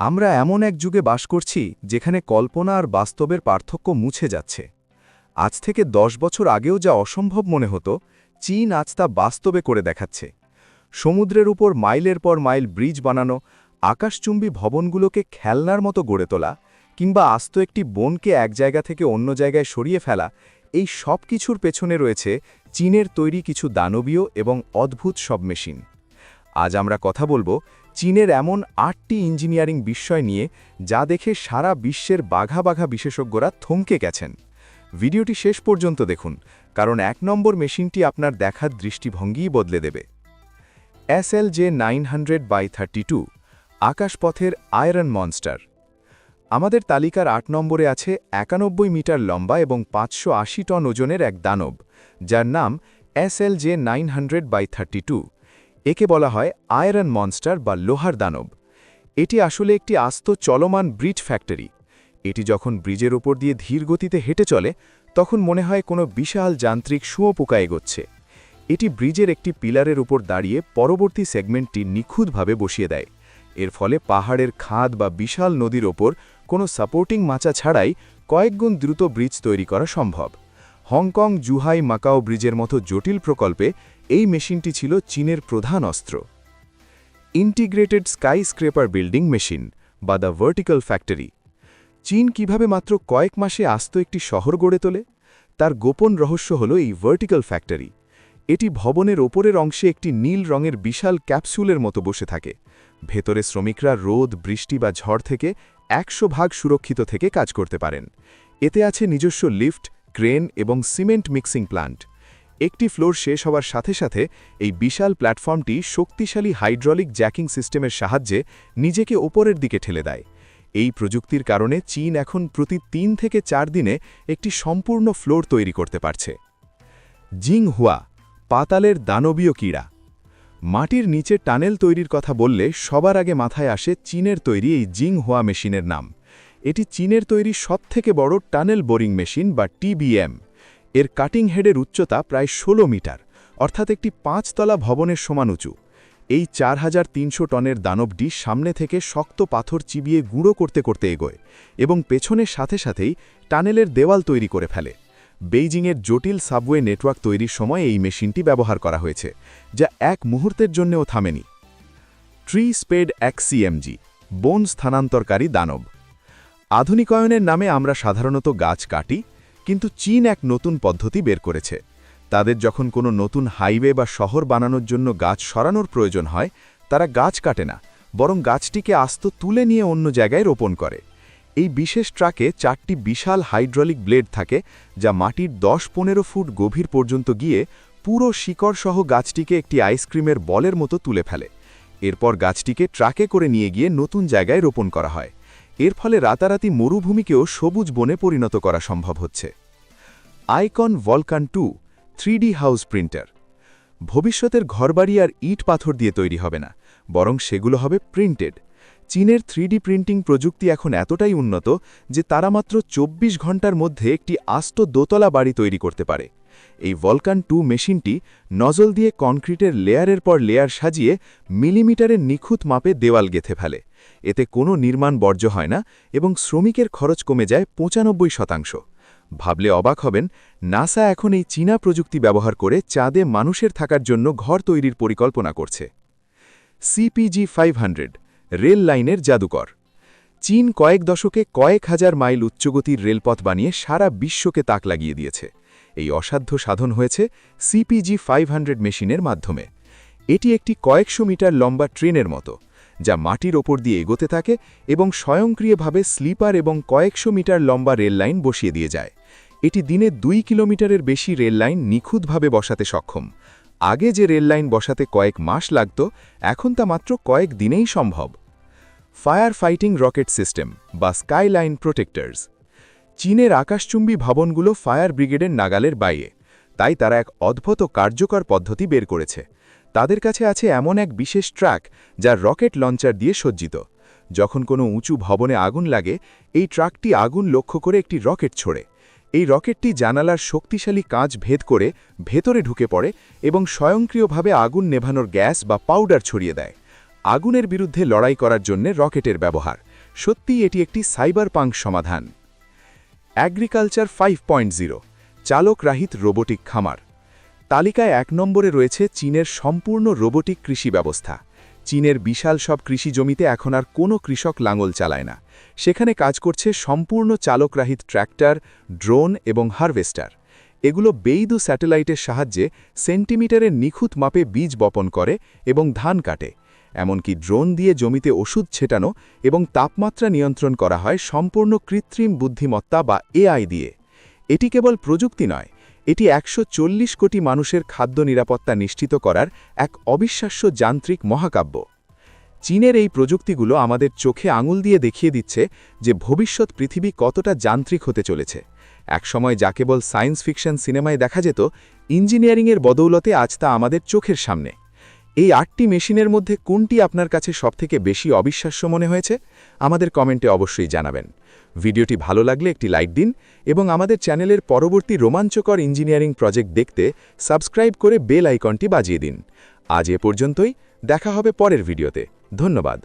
আমরা এমন এক যুগে বাস করছি যেখানে কল্পনা আর বাস্তবের পার্থক্য মুছে যাচ্ছে। আজ থেকে দশ বছর আগেও যা অসম্ভব মনে হতো, চীন আজ তা বাস্তবে করে দেখাচ্ছে। সমুদ্রের উপর মাইলের পর মাইল ব্রিজ বানানো, আকাশচুম্বী ভবনগুলোকে খেলনার মতো গড়ে তোলা, কিংবা আস্ত একটি বনকে এক জায়গা থেকে অন্য জায়গায় সরিয়ে ফেলা, এই সব কিছুর পেছনে রয়েছে চীনের তৈরি কিছু দানবীয় এবং অদ্ভুত সব মেশিন। আজ আমরা কথা বলব চীনের এমন আটটি ইঞ্জিনিয়ারিং বিস্ময় নিয়ে যা দেখে সারা বিশ্বের বাঘা বাঘা বিশেষজ্ঞরা থমকে গেছেন। ভিডিওটি শেষ পর্যন্ত দেখুন, কারণ এক নম্বর মেশিনটি আপনার দেখার দৃষ্টিভঙ্গিই বদলে দেবে। S L J nine hundred by thirty two, আকাশপথের iron monster. আমাদের তালিকার আট নম্বরে আছে একানব্বই মিটার লম্বা এবং পাঁচশো আশি টন ওজনের এক দানব, যার নাম S L J nine hundred by thirty two. একে বলা হয় আয়রন মনস্টার বা লোহার দানব। এটি আসলে একটি আস্ত চলমান ব্রিজ ফ্যাক্টরি। এটি যখন ব্রিজের ওপর দিয়ে ধীর গতিতে হেঁটে চলে, তখন মনে হয় কোনো বিশাল যান্ত্রিক শুঁয়োপোকা এগোচ্ছে। এটি ব্রিজের একটি পিলারের উপর দাঁড়িয়ে পরবর্তী সেগমেন্টটি নিখুঁতভাবে বসিয়ে দেয়। এর ফলে পাহাড়ের খাদ বা বিশাল নদীর ওপর কোনো সাপোর্টিং মাচা ছাড়াই কয়েকগুণ দ্রুত ব্রিজ তৈরি করা সম্ভব। হংকং জুহাই মাকাও ব্রিজের মতো জটিল প্রকল্পে এই মেশিনটি ছিল চীনের প্রধান অস্ত্র। Integrated skyscraper building machine বা দ্য ভার্টিক্যাল ফ্যাক্টরি চীন কীভাবে মাত্র কয়েক মাসে আস্ত একটি শহর গড়ে তোলে? তার গোপন রহস্য হল এই ভার্টিক্যাল ফ্যাক্টরি এটি ভবনের ওপরের অংশে একটি নীল রঙের বিশাল ক্যাপসুলের মতো বসে থাকে। ভেতরে শ্রমিকরা রোদ, বৃষ্টি বা ঝড় থেকে একশো ভাগ সুরক্ষিত থেকে কাজ করতে পারেন। এতে আছে নিজস্ব লিফট, ক্রেন এবং সিমেন্ট মিক্সিং প্লান্ট। একটি ফ্লোর শেষ হওয়ার সাথে সাথে এই বিশাল প্ল্যাটফর্মটি শক্তিশালী হাইড্রলিক জ্যাকিং সিস্টেমের সাহায্যে নিজেকে ওপরের দিকে ঠেলে দেয়। এই প্রযুক্তির কারণে চীন এখন প্রতি তিন থেকে চার দিনে একটি সম্পূর্ণ ফ্লোর তৈরি করতে পারছে। জিং হুয়া পাতালের দানবীয় কীড়া। মাটির নিচে টানেল তৈরির কথা বললে সবার আগে মাথায় আসে চীনের তৈরি এই জিং হুয়া মেশিনের নাম। এটি চীনের তৈরি সবথেকে বড় টানেল বোরিং মেশিন বা টিবিএম। এর কাটিং হেডের উচ্চতা প্রায় ১৬ মিটার, অর্থাৎ একটি পাঁচতলা ভবনের সমান উঁচু। এই চার হাজার তিনশো টনের দানবটি সামনে থেকে শক্ত পাথর চিবিয়ে গুঁড়ো করতে করতে এগোয় এবং পেছনের সাথে সাথেই টানেলের দেওয়াল তৈরি করে ফেলে। বেইজিংয়ের জটিল সাবওয়ে নেটওয়ার্ক তৈরির সময় এই মেশিনটি ব্যবহার করা হয়েছে, যা এক মুহূর্তের জন্যও থামেনি। ট্রি স্পেড এক সিএমজি বন স্থানান্তরকারী দানব। আধুনিকায়নের নামে আমরা সাধারণত গাছ কাটি কিন্তু চীন এক নতুন পদ্ধতি বের করেছে। তাদের যখন কোনো নতুন হাইওয়ে বা শহর বানানোর জন্য গাছ সরানোর প্রয়োজন হয়, তারা গাছ কাটে না, বরং গাছটিকে আস্ত তুলে নিয়ে অন্য জায়গায় রোপণ করে। এই বিশেষ ট্রাকে চারটি বিশাল হাইড্রলিক ব্লেড থাকে, যা মাটির দশ পনেরো ফুট গভীর পর্যন্ত গিয়ে পুরো শিকড়সহ গাছটিকে একটি আইসক্রিমের বলের মতো তুলে ফেলে। এরপর গাছটিকে ট্রাকে করে নিয়ে গিয়ে নতুন জায়গায় রোপণ করা হয়। এর ফলে রাতারাতি মরুভূমিকেও সবুজ বনে পরিণত করা সম্ভব হচ্ছে। Icon vulcan two three D house printer. ভবিষ্যতের ঘরবাড়ি আর ইট পাথর দিয়ে তৈরি হবে না, বরং সেগুলো হবে প্রিন্টেড। চীনের থ্রিডি প্রিন্টিং প্রযুক্তি এখন এতটাই উন্নত যে তারা মাত্র ২৪ ঘণ্টার মধ্যে একটি আস্ত দোতলা বাড়ি তৈরি করতে পারে। এই ভলকান টু মেশিনটি নজল দিয়ে কনক্রিটের লেয়ারের পর লেয়ার সাজিয়ে মিলিমিটারের নিখুঁত মাপে দেওয়াল গেথে ফেলে। এতে কোনো নির্মাণ বর্জ্য হয় না এবং শ্রমিকের খরচ কমে যায় পঁচানব্বই শতাংশ। ভাবলে অবাক হবেন, নাসা এখন এই চীনা প্রযুক্তি ব্যবহার করে চাঁদে মানুষের থাকার জন্য ঘর তৈরির পরিকল্পনা করছে। সিপিজি ফাইভ রেল লাইনের জাদুকর। চীন কয়েক দশকে কয়েক হাজার মাইল উচ্চগতির রেলপথ বানিয়ে সারা বিশ্বকে তাক লাগিয়ে দিয়েছে। এই অসাধ্য সাধন হয়েছে সিপিজি ফাইভ মেশিনের মাধ্যমে। এটি একটি কয়েকশো মিটার লম্বা ট্রেনের মতো, যা মাটির ওপর দিয়ে এগোতে থাকে এবং স্বয়ংক্রিয়ভাবে স্লিপার এবং কয়েকশো মিটার লম্বা রেল লাইন বসিয়ে দিয়ে যায়। এটি দিনে দুই কিলোমিটারের বেশি রেল লাইন নিখুঁতভাবে বসাতে সক্ষম। আগে যে রেল লাইন বসাতে কয়েক মাস লাগত, এখন তা মাত্র কয়েক দিনেই সম্ভব। ফায়ার ফাইটিং রকেট সিস্টেম বা স্কাইলাইন প্রোটেক্টার্স। চীনের আকাশচুম্বী ভবনগুলো ফায়ার ব্রিগেডের নাগালের বাইরে। তাই তারা এক অদ্ভুত কার্যকর পদ্ধতি বের করেছে। তাদের কাছে আছে এমন এক বিশেষ ট্রাক যা রকেট লঞ্চার দিয়ে সজ্জিত। যখন কোনো উঁচু ভবনে আগুন লাগে, এই ট্রাকটি আগুন লক্ষ্য করে একটি রকেট ছোড়ে। এই রকেটটি জানালার শক্তিশালী কাঁচ ভেদ করে ভেতরে ঢুকে পড়ে এবং স্বয়ংক্রিয়ভাবে আগুন নেভানোর গ্যাস বা পাউডার ছড়িয়ে দেয়। আগুনের বিরুদ্ধে লড়াই করার জন্য রকেটের ব্যবহার। সত্যিই এটি একটি সাইবার পাঙ্ক সমাধান। অ্যাগ্রিকালচার ফাইভ পয়েন্ট জিরো চালকরাহিত রোবোটিক খামার। তালিকায় এক নম্বরে রয়েছে চীনের সম্পূর্ণ রোবোটিক কৃষি ব্যবস্থা। চীনের বিশাল সব কৃষি জমিতে এখন আর কোনো কৃষক লাঙল চালায় না। সেখানে কাজ করছে সম্পূর্ণ চালকরাহিত ট্র্যাক্টর, ড্রোন এবং হারভেস্টার। এগুলো বেইদু স্যাটেলাইটের সাহায্যে সেন্টিমিটারের নিখুঁত মাপে বীজ বপন করে এবং ধান কাটে। এমনকি ড্রোন দিয়ে জমিতে ওষুধ ছেটানো এবং তাপমাত্রা নিয়ন্ত্রণ করা হয় সম্পূর্ণ কৃত্রিম বুদ্ধিমত্তা বা এআই দিয়ে। এটি কেবল প্রযুক্তি নয়, এটি একশো চল্লিশ কোটি মানুষের খাদ্য নিরাপত্তা নিশ্চিত করার এক অবিশ্বাস্য যান্ত্রিক মহাকাব্য। চীনের এই প্রযুক্তিগুলো আমাদের চোখে আঙুল দিয়ে দেখিয়ে দিচ্ছে যে ভবিষ্যৎ পৃথিবী কতটা যান্ত্রিক হতে চলেছে। একসময় যা কেবল সায়েন্স ফিকশন সিনেমায় দেখা যেত, ইঞ্জিনিয়ারিংয়ের বদৌলতে আজ তা আমাদের চোখের সামনে। এই আটটি মেশিনের মধ্যে কোনটি আপনার কাছে সবথেকে বেশি অবিশ্বাস্য মনে হয়েছে, আমাদের কমেন্টে অবশ্যই জানাবেন। ভিডিওটি ভালো লাগলে একটি লাইক দিন এবং আমাদের চ্যানেলের পরবর্তী রোমাঞ্চকর ইঞ্জিনিয়ারিং প্রজেক্ট দেখতে সাবস্ক্রাইব করে বেল আইকনটি বাজিয়ে দিন। আজ এ পর্যন্তই, দেখা হবে পরের ভিডিওতে। ধন্যবাদ।